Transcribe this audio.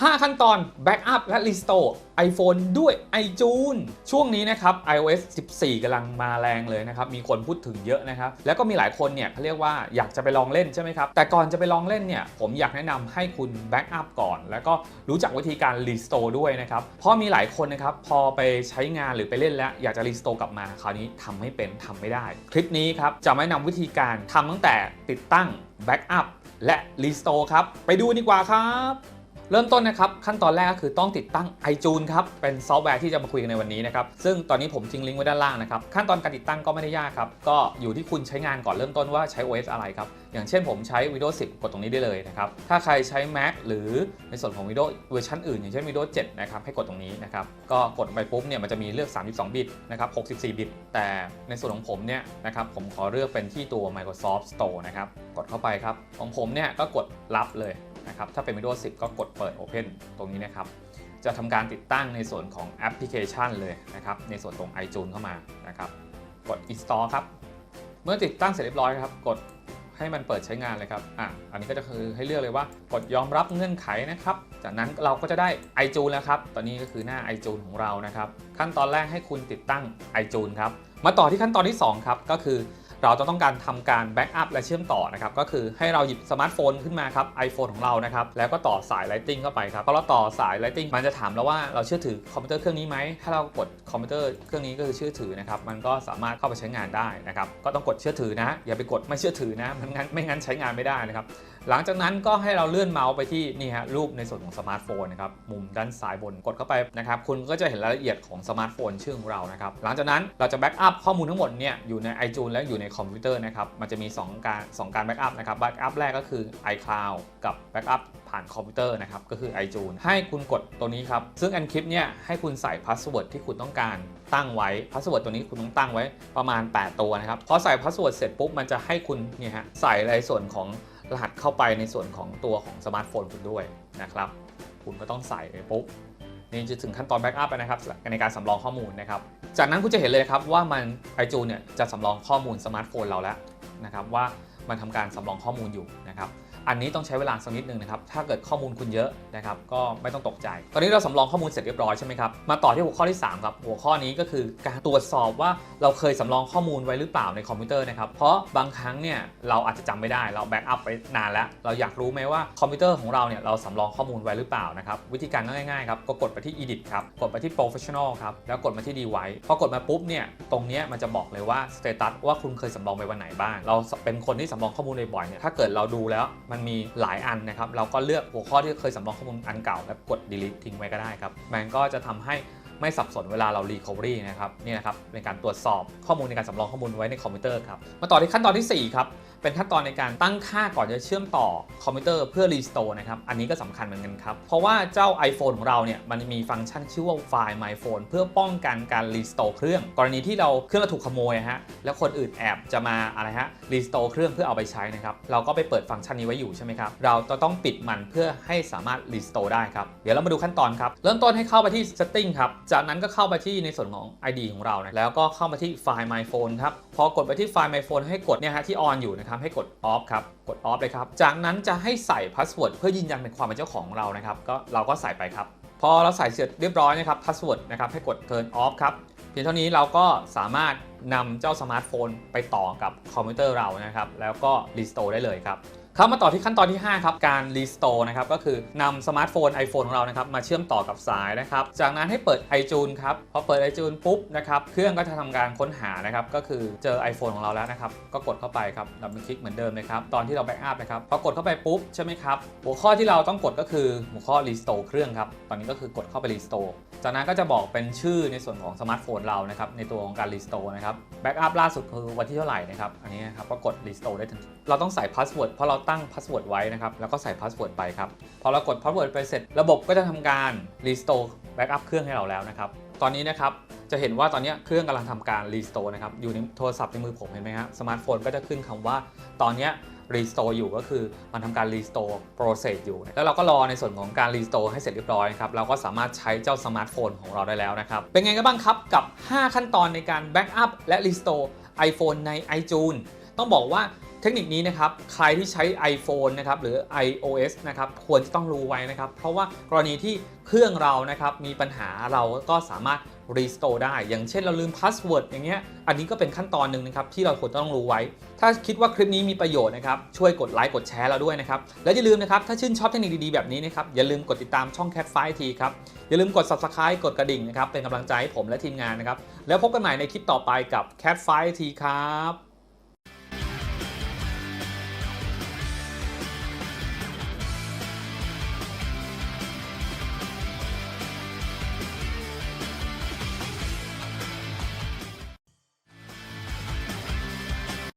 5 ขั้นตอน Backup และ Restore iPhone ด้วย iTunes ช่วงนี้นะครับ iOS 14กำลังมาแรงเลยนะครับ มีคนพูดถึงเยอะนะครับ แล้วก็มีหลายคนเนี่ยเขาเรียกว่าอยากจะไปลองเล่นใช่ไหมครับ แต่ก่อนจะไปลองเล่นเนี่ย ผมอยากแนะนำให้คุณ Backup ก่อน แล้วก็รู้จักวิธีการ Restore ด้วยนะครับ เพราะมีหลายคนนะครับ พอไปใช้งานหรือไปเล่นแล้ว อยากจะ Restore กลับมา คราวนี้ทำไม่เป็นทำไม่ได้ คลิปนี้ครับจะแนะนำวิธีการทำตั้งแต่ติดตั้ง Backup และ Restore ครับ ไปดูดีกว่าครับ เริ่มต้นนะครับขั้นตอนแรกก็คือต้องติดตั้ง iTunes ครับเป็นซอฟต์แวร์ที่จะมาคุยกันในวันนี้นะครับซึ่งตอนนี้ผมทิ้งลิงก์ไว้ด้านล่างนะครับขั้นตอนการติดตั้งก็ไม่ได้ยากครับก็อยู่ที่คุณใช้งานก่อนเริ่มต้นว่าใช้ OS อะไรครับอย่างเช่นผมใช้ Windows 10 กดตรงนี้ได้เลยนะครับถ้าใครใช้ Mac หรือในส่วนของ Windows เวอร์ชันอื่นอย่างเช่น Windows 7นะครับให้กดตรงนี้นะครับก็กดไปปุ๊บเนี่ยมันจะมีเลือก 32 บิตนะครับ64 บิต แต่ในส่วนของผมเนี่ยนะครับผมขอเลือกเป็นที่ตัว Microsoft Store นะครับกดเข้าไปครับของผมเนี่ยก็กดรับเลย นะครับถ้าเป็น Windows 10 ก็กดเปิด Open ตรงนี้นะครับ จะทำการติดตั้งในส่วนของแอปพลิเคชันเลยนะครับ ในส่วนตรง iTunes เข้ามานะครับ กด install ครับ เมื่อติดตั้งเสร็จเรียบร้อยครับ กดให้มันเปิดใช้งานเลยครับอะอันนี้ก็จะคือให้เลือกเลยว่ากดยอมรับเงื่อนไขนะครับ จากนั้นเราก็จะได้ iTunes แล้วครับ ตอนนี้ก็คือหน้า iTunes ของเรานะครับ ขั้นตอนแรกให้คุณติดตั้ง iTunes ครับ มาต่อที่ขั้นตอนที่ 2 ครับ ก็คือ เราจะต้องการทำการแบ็กอัพและเชื่อมต่อนะครับก็คือให้เราหยิบสมาร์ทโฟนขึ้นมาครับ iPhone ของเรานะครับแล้วก็ต่อสาย Lighting เข้าไปครับพอเราต่อสาย Lighting มันจะถามเราว่าเราเชื่อถือคอมพิวเตอร์เครื่องนี้ไหมถ้าเรากดคอมพิวเตอร์เครื่องนี้ก็คือเชื่อถือนะครับมันก็สามารถเข้าไปใช้งานได้นะครับก็ต้องกดเชื่อถือนะ อย่าไปกดไม่เชื่อถือนะมันงั้นไม่งั้นใช้งานไม่ได้นะครับ หลังจากนั้นก็ให้เราเลื่อนเมาส์ไปที่นี่ฮะรูปในส่วนของสมาร์ทโฟนนะครับมุมด้านซ้ายบนกดเข้าไปนะครับคุณก็จะเห็นรายละเอียดของสมาร์ทโฟนชื่อของเรานะครับหลังจากนั้นเราจะแบ็กอัพข้อมูลทั้งหมดเนี่ยอยู่ใน iTunes และอยู่ในคอมพิวเตอร์นะครับมันจะมี 2 การ 2 การแบ็กอัพนะครับแบ็กอัพแรกก็คือ iCloud กับแบ็กอัพผ่านคอมพิวเตอร์นะครับก็คือ iTunes ให้คุณกดตัวนี้ครับซึ่ง Encrypt เนี่ยให้คุณใส่พาสเวิร์ดที่คุณต้องการตั้งไว้พาสเวิร์ดตัวนี้คุณต้องตั้งไว้ประมาณ 8 ตัวนะครับพอใส่พาสเวิร์ดเสร็จปุ๊บมันจะให้คุณเนี่ยฮะใส่ในส่วนของ รหัสเข้าไปในส่วนของตัวของสมาร์ทโฟนคุณด้วยนะครับ คุณก็ต้องใส่ไปปุ๊บนี่จะถึงขั้นตอนแบ็กอัพนะครับในการสำรองข้อมูลนะครับ จากนั้นคุณจะเห็นเลยครับว่ามันไอจูเนี่ยจะสำรองข้อมูลสมาร์ทโฟนเราแล้วนะครับว่ามันทำการสำรองข้อมูลอยู่นะครับ อันนี้ต้องใช้เวลาสักนิดนึงนะครับ ถ้าเกิดข้อมูลคุณเยอะนะครับ ก็ไม่ต้องตกใจ ตอนนี้เราสำรองข้อมูลเสร็จเรียบร้อยใช่ไหมครับ มาต่อที่หัวข้อที่ 3 ครับ หัวข้อนี้ก็คือการตรวจสอบว่าเราเคยสำรองข้อมูลไว้หรือเปล่าในคอมพิวเตอร์นะครับ เพราะบางครั้งเนี่ยเราอาจจะจำไม่ได้ เราแบ็กอัพไปนานแล้ว เราอยากรู้ไหมว่าคอมพิวเตอร์ของเราเนี่ยเราสำรองข้อมูลไว้หรือเปล่านะครับ วิธีการง่ายๆครับก็กดไปที่ edit ครับ กดไปที่ professional ครับ แล้วกดมาที่ device พอกดมาปุ๊บเนี่ย ตรงเนี้ยมันจะบอกเลยว่า status ว่าคุณเคยสำรองไปวันไหนบ้าง เราเป็นคนที่สำรองข้อมูลบ่อยๆเนี่ย ถ้าเกิดเราดูแล้วมันมีหลายอันนะครับ เราก็เลือกหัวข้อที่เคยสำรองข้อมูลอันเก่าแล้วกด delete ทิ้งไว้ก็ได้ครับ มันก็จะทำให้ไม่สับสนเวลาเรา recovery นะครับนี่นะครับเป็นการตรวจสอบข้อมูลในการสำรองข้อมูลไว้ในคอมพิวเตอร์ครับมาต่อที่ขั้นตอนที่4ครับเป็นขั้นตอนในการตั้งค่าก่อนจะเชื่อมต่อคอมพิวเตอร์เพื่อ restore นะครับ อันนี้ก็สำคัญเหมือนกันครับ เพราะว่าเจ้า iPhone ของเราเนี่ยมันมีฟังก์ชันชื่อว่า Find My Phone เพื่อป้องกันการ restore เครื่อง กรณีที่เราเครื่องเราถูกขโมยฮะแล้วคนอื่นแอบจะมาอะไรฮะ restore เครื่องเพื่อเอาไปใช้นะครับเราก็ไปเปิดฟังก์ชันนี้ไว้อยู่ใช่ไหมครับเราจะต้องปิดมันเพื่อให้สามารถ restore ได้ครับเดี๋ยวเรามาดูขั้นตอนครับเริ่มต้นให้เข้าไปที่ setting ครับจากนั้นก็เข้าไปที่ในส่วนของ ID ของเรานะแล้วก็เข้ามาที่ Find My Phone ครับพอกดไปที่ Find My Phone ให้กดเนี่ยฮะที่ on อยู่นะครับให้กดออฟครับ กดออฟเลยครับ จากนั้นจะให้ใส่พาสเวิร์ดเพื่อยืนยันเป็นความเป็นเจ้าของเรานะครับ ก็เราก็ใส่ไปครับ พอเราใส่เสร็จเรียบร้อยนะครับพาสเวิร์ดนะครับให้กด turn off ครับ เพียงเท่านี้เราก็สามารถนำเจ้าสมาร์ทโฟนไปต่อกับคอมพิวเตอร์เรานะครับ แล้วก็รีสโตร์ได้เลยครับ เข้ามาต่อที่ขั้นตอนที่ 5 ครับ การ restore นะครับ ก็คือนำสมาร์ทโฟน iPhone ของเรานะครับ มาเชื่อมต่อกับสายนะครับ จากนั้นให้เปิด iTunes ครับ พอเปิด iTunes ปุ๊บนะครับ เครื่องก็จะทำการค้นหานะครับ ก็คือเจอ iPhone ของเราแล้วนะครับ ก็กดเข้าไปครับดับเบิลคลิกเหมือนเดิมเลยครับ ตอนที่เราแบ็กอัพนะครับ พอกดเข้าไปปุ๊บใช่ไหมครับ หัวข้อที่เราต้องกดก็คือหัวข้อ restore เครื่องครับ ตอนนี้ก็คือกดเข้าไป restore จากนั้นก็จะบอกเป็นชื่อในส่วนของสมาร์ทโฟนเรานะครับ ในตัวของการ restore นะครับ แบ็กอัพล่าสุดคือวันที่เท่าไหร่นะครับ อันนี้นะครับก็กด restore ได้ทันทีเราต้องใส่พาสเวิร์ดเพราะเราตั้งพาสเวิร์ดไว้นะครับ แล้วก็ใส่พาสเวิร์ดไปครับ พอเรากดพาสเวิร์ดไปเสร็จ ระบบก็จะทำการ restore backup เครื่องให้เราแล้วนะครับ ตอนนี้นะครับ จะเห็นว่าตอนนี้เครื่องกำลังทำการ restore นะครับ อยู่ในโทรศัพท์ในมือผมเห็นไหมครับสมาร์ทโฟนก็จะขึ้นคำว่า ตอนนี้ย restore อยู่ก็คือมันทำการ restore process อยู่ แล้วเราก็รอในส่วนของการ restore ให้เสร็จเรียบร้อยครับ เราก็สามารถใช้เจ้าสมาร์ทโฟนของเราได้แล้วนะครับ เป็นไงกันบ้างครับกับ 5 ขั้นตอนในการ backup และ restore iPhone ใน iTunes ต้องบอกว่า เทคนิคนี้นะครับใครที่ใช้ iPhone นะครับหรือ iOS นะครับควรจะต้องรู้ไว้นะครับ เพราะว่ากรณีที่เครื่องเรานะครับมีปัญหาเราก็สามารถ restore ได้ อย่างเช่นเราลืมพาสเวิร์ดอย่างเงี้ยอันนี้ก็เป็นขั้นตอนหนึ่งนะครับที่เราควรต้องรู้ไว้ ถ้าคิดว่าคลิปนี้มีประโยชน์นะครับช่วยกดไลค์กดแชร์เราด้วยนะครับแล้วอย่าลืมนะครับถ้าชื่นชอบเทคนิคดีๆแบบนี้นะครับอย่าลืมกดติดตามช่อง Cat 5 t ครับอย่าลืมกด subscribe กดกระดิ่งนะครับเป็นกำลังใจให้ผมและทีมงานนะครับแล้วพบกันใหม่ในคลิปต่อไปกับ Cat 5 t ครับ